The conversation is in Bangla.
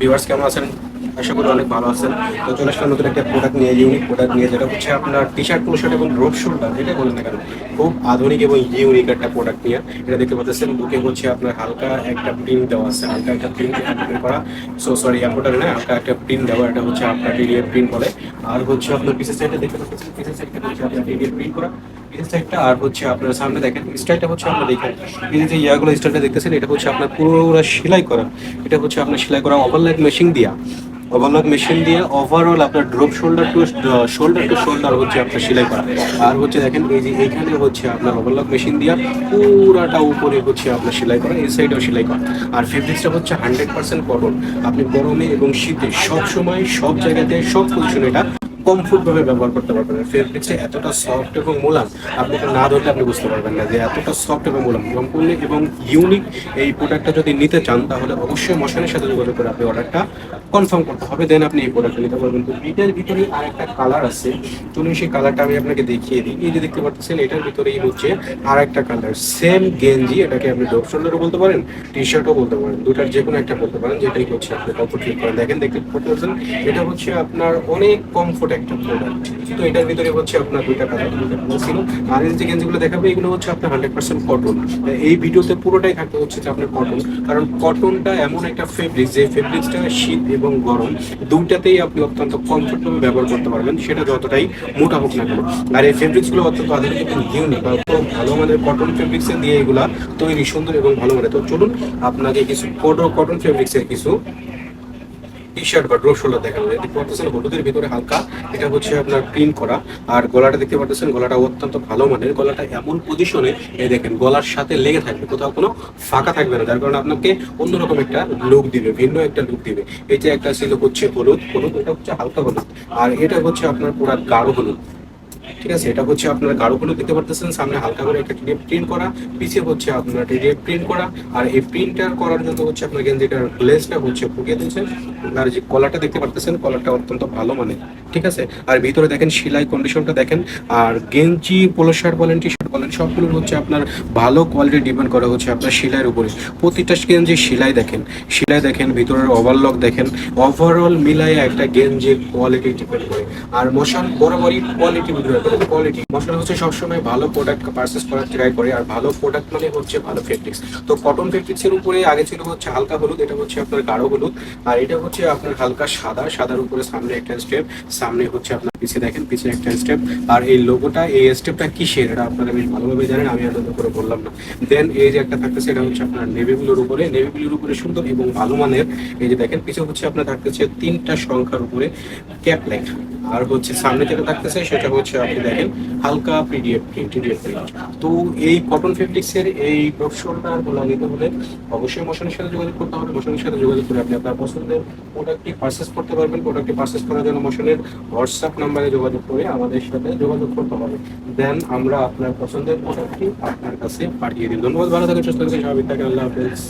ভিউয়ার্স কেমন আছেন? আশা করি অনেক ভালো আছেন। তো চলে আসলাম নতুন একটা প্রোডাক্ট নিয়ে ইউনিক প্রোডাক্ট নিয়ে, যেটা হচ্ছে আপনার টি শার্ট পোলো শার্ট এবং ড্রপ শোল্ডার এটা বলেন না কেন, খুব আধুনিক এবং ইউনিক একটা প্রোডাক্ট নিয়ে। এটা দেখতে পাচ্ছেন, বুকে হচ্ছে আপনার হালকা একটা প্রিন্ট দেওয়া আছে, হালকা একটা প্রিন্ট করা। সো সরি এম্পোটারি না, হালকা একটা প্রিন্ট দেওয়া, এটা হচ্ছে আপনার ডিডিএ প্রিন্ট বলে। আর হচ্ছে আপনার পিসের সাইডে দেখতে পাচ্ছেন পিসের সাইডটা হচ্ছে আপনার ডিডিএ প্রিন্ট করা। সাইডটা আর হচ্ছে আপনার সামনে দেখেন, স্টাইলটা হচ্ছে আপনার দেখেন যে ইয়াগুলো স্টাইলটা দেখতেছেন, এটা হচ্ছে আপনার পুরো সেলাই করা। এটা হচ্ছে আপনার সেলাই করা ওভারলাইট মেশিন দিয়া। ওভারলক মেশিন দিয়ে ওভারঅল আপনার drop shoulder to shoulder to shoulder হচ্ছে আপনার সেলাই করা। আর হচ্ছে দেখেন, এই যে এইখানে হচ্ছে আপনার ওভারলক মেশিন দিয়ে পুরাটা উপরে হচ্ছে আপনার সেলাই করা, এই সাইডেও সেলাই করা। আর ফেব্রিক্সটা হচ্ছে হান্ড্রেড পার্সেন্ট কটন আপনি গরমে এবং শীতে সব সময় সব জায়গাতে, সব পজিশনে এটা কমফোর্ট ভাবে ব্যবহার করতে পারবেন। ফেব্রিক্সটা এতটা সফট এবং মোলাম আপনাকে না ধরলে আপনি বুঝতে পারবেন না যে এতটা সফট এবং মোলাম সম্পূর্ণ এবং ইউনিক এই প্রোডাক্টটা যদি নিতে চান, তাহলে অবশ্যই মশানের সাথে যোগাযোগ করে আপনি অর্ডারটা কনফার্ম করতে হবে দেন আপনি এই প্রোডাক্টটা নিতে পারবেন। তো এটার ভিতরে আরেকটা কালার আছে। চলুন সেই কালারটা আমি আপনাকে দেখিয়ে দিই। এই যে দেখতে পাচ্ছেন, এটার ভিতরেই হচ্ছে আর একটা কালার সেম গেঞ্জি, এটাকে আপনি ডপ শোল্ডারও বলতে পারেন টি শার্টও বলতে পারেন দুটার যে কোনো একটা বলতে পারেন, যেটাই হচ্ছে আপনি কমফোর্ট ফিল করেন। দেখেন দেখতে পারছেন এটা হচ্ছে আপনার অনেক কমফোর্ট একটা প্রোডাক্ট তো এটার ভিতরে হচ্ছে আপনার দুইটা কালার ছিল। আর যে গেঞ্জিগুলো দেখাবে, এগুলো হচ্ছে আপনার হান্ড্রেড পার্সেন্ট কটন এই ভিডিওতে পুরোটাই থাকতে হচ্ছে যে আপনার কটন কারণ কটনটা এমন একটা ফেব্রিক যে ফেব্রিক্সটা শীত এবং গরম, দুইটাতেই আপনি অত্যন্ত কমফোর্টেবল ব্যবহার করতে পারবেন। সেটা যতটাই মোটা হোক না কেন। আর এই ফেব্রিক্সগুলো অত্যন্ত আধুনিক এবং ইউনিক খুব ভালো মানের কটন ফেব্রিক্সে দিয়ে এগুলা তৈরি সুন্দর এবং ভালো মানের। তো চলুন, আপনাকে কিছু কটন ফেব্রিক্সের কিছু টি শার্ট বা ড্রপ শোল্ডার দেখানো যায় দেখতে পাচ্ছেন হলুদের ভিতরে হালকা। এটা হচ্ছে আপনার প্রিন্ট করা। আর গলাটা দেখতে পাচ্ছেন, গলাটা অত্যন্ত ভালো মানের। গলাটা এমন পজিশনে এই দেখেন, গলার সাথে লেগে থাকবে। কোথাও কোনো ফাঁকা থাকবে না, যার কারণে আপনাকে অন্যরকম একটা লুক দিবে, ভিন্ন একটা লুক দিবে। এই যে একটা ছিল হচ্ছে হলুদ হলুদ, এটা হচ্ছে হালকা হলুদ। আর এটা হচ্ছে আপনার পুরা গাঢ় হলুদ। ঠিক আছে, এটা হচ্ছে আপনার গাঢ় হলুদ দেখতে পারতেছেন, সামনে হালকা করে একটা টিডিএফ প্রিন্ট করা পিছিয়ে হচ্ছে আপনার টিডিএফ প্রিন্ট করা, আর এই প্রিন্টার করার জন্য হচ্ছে আপনার গেঞ্জিটার গ্লেসটা হচ্ছে ফুটিয়ে দিয়েছে আর যে কলারটা দেখতে পারতেছেন, কলারটা অত্যন্ত ভালো মানে ঠিক আছে? আর ভিতরে দেখেন সেলাই কন্ডিশনটা দেখেন, আর গেঞ্জি পোলো শার্ট বলেন টি শার্ট বলেন, সবগুলোর হচ্ছে আপনার ভালো কোয়ালিটি ডিপেন্ড করা হচ্ছে আপনার সেলাইয়ের উপরে। প্রতিটা গেঞ্জি সেলাই দেখেন সেলাই দেখেন, ভিতরের ওভারলক দেখেন ওভারঅল মিলায় একটা গেঞ্জির কোয়ালিটি ডিপেন্ড করে। আর মশাল বরাবরই কোয়ালিটি কোয়ালিটি মশাল হচ্ছে সবসময় ভালো প্রোডাক্ট পারচেস করার ট্রাই করে, আর ভালো প্রোডাক্ট মানে হচ্ছে ভালো ফেব্রিক্স তো কটন ফেব্রিক্সের উপরে আগে ছিল হচ্ছে হালকা হলুদ, এটা হচ্ছে আপনার গাঢ় হলুদ, আর এটা হচ্ছে আপনার হালকা সাদা, সাদার উপরে সামনে একটা স্টেপ সামনে হচ্ছে আপনার পিছিয়ে দেখেন পিছিয়ে একটা স্টেপ আর এই লোগোটা এই স্টেপটা কিসের? এটা আপনার বেশ ভালোভাবে জানেন, আমি এত করে বললাম না। দেন এই যে একটা থাকতেছে, এটা হচ্ছে আপনার নেভি ব্লুর উপরে। নেভি ব্লুর উপরে সুন্দর এবং ভালো মানের। এই যে দেখেন পিছিয়ে হচ্ছে আপনার থাকতেছে তিনটা সংখ্যার উপরে ক্যাপ লেখা আর হচ্ছে সামনে যেটা থাকতেছে সেটা হচ্ছে আপনি দেখেন, হালকা পিডিএফ প্রিন্ট তো এই কটন ফেব্রিক্সের এই প্রফেশনটা গুলো নিতে হলে অবশ্যই মোশনের সাথে যোগাযোগ করতে হবে। মোশনের সাথে যোগাযোগ করে আপনি আপনার পছন্দের প্রোডাক্টটি পারচেস করতে পারবেন। প্রোডাক্টটি পারচেস করার জন্য মোশনের হোয়াটসঅ্যাপ নাম্বারে যোগাযোগ করে আমাদের সাথে যোগাযোগ করতে হবে। দেন আমরা আপনার পছন্দের প্রোডাক্টটি আপনার কাছে পাঠিয়ে দিই। ধন্যবাদ, ভালো থাকেন, সুস্থ থাকেন স্বাভাবিক থাকেন, আল্লাহ হাফেজ।